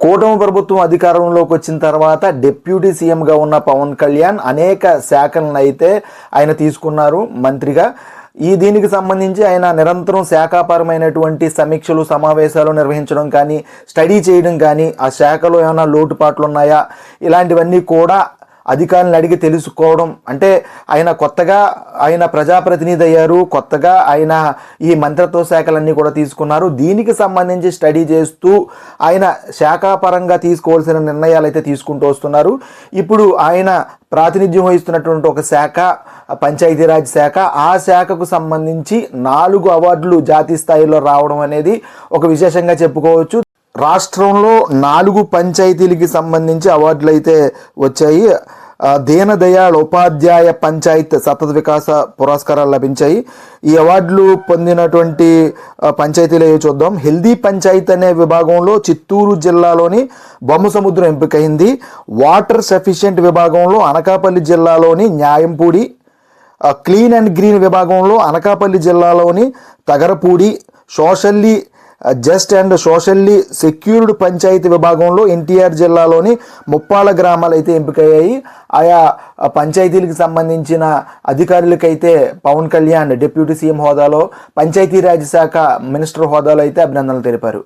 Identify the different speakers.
Speaker 1: కూటమి ప్రభుత్వం అధికారంలోకి వచ్చిన తర్వాత డిప్యూటీ సీఎంగా ఉన్న పవన్ కళ్యాణ్ అనేక శాఖలను అయితే ఆయన తీసుకున్నారు మంత్రిగా. ఈ దీనికి సంబంధించి ఆయన నిరంతరం శాఖాపరమైనటువంటి సమీక్షలు సమావేశాలు నిర్వహించడం కానీ స్టడీ చేయడం కానీ ఆ శాఖలో ఏమైనా లోటుపాట్లు ఉన్నాయా? ఇలాంటివన్నీ కూడా అధికారులను అడిగి తెలుసుకోవడం. అంటే ఆయన కొత్తగా ఆయన ప్రజాప్రతినిధి అయ్యారు కొత్తగా ఆయన ఈ మంత్రిత్వ శాఖలన్నీ కూడా తీసుకున్నారు. దీనికి సంబంధించి స్టడీ చేస్తూ ఆయన శాఖాపరంగా తీసుకోవాల్సిన నిర్ణయాలు అయితే తీసుకుంటూ వస్తున్నారు. ఇప్పుడు ఆయన ప్రాతినిధ్యం వహిస్తున్నటువంటి ఒక శాఖ పంచాయతీరాజ్ శాఖ ఆ శాఖకు సంబంధించి నాలుగు అవార్డులు జాతీయ స్థాయిలో రావడం అనేది ఒక విశేషంగా చెప్పుకోవచ్చు. రాష్ట్రంలో నాలుగు పంచాయతీలకి సంబంధించి అవార్డులు అయితే వచ్చాయి. దీనదయాళ్ ఉపాధ్యాయ పంచాయత్ సతత వికాస పురస్కారాలు లభించాయి. ఈ అవార్డులు పొందినటువంటి పంచాయతీలు ఏవి చూద్దాం. హెల్దీ పంచాయత్ అనే విభాగంలో చిత్తూరు జిల్లాలోని బొమ్మసముద్రం ఎంపికైంది. వాటర్ సఫిషియెంట్ విభాగంలో అనకాపల్లి జిల్లాలోని న్యాయంపూడి క్లీన్ అండ్ గ్రీన్ విభాగంలో అనకాపల్లి జిల్లాలోని Tagarapudi socially just and socially secured panchayat విభాగంలో ఎన్టీఆర్ జిల్లాలోని ముప్పాల గ్రామాలు అయితే ఎంపికయ్యాయి. ఆయా పంచాయతీలకు సంబంధించిన అధికారులకైతే పవన్ కళ్యాణ్ డిప్యూటీ సీఎం హోదాలో పంచాయతీరాజ్ శాఖ మినిస్టర్ హోదాలో అయితే అభినందనలు తెలిపారు.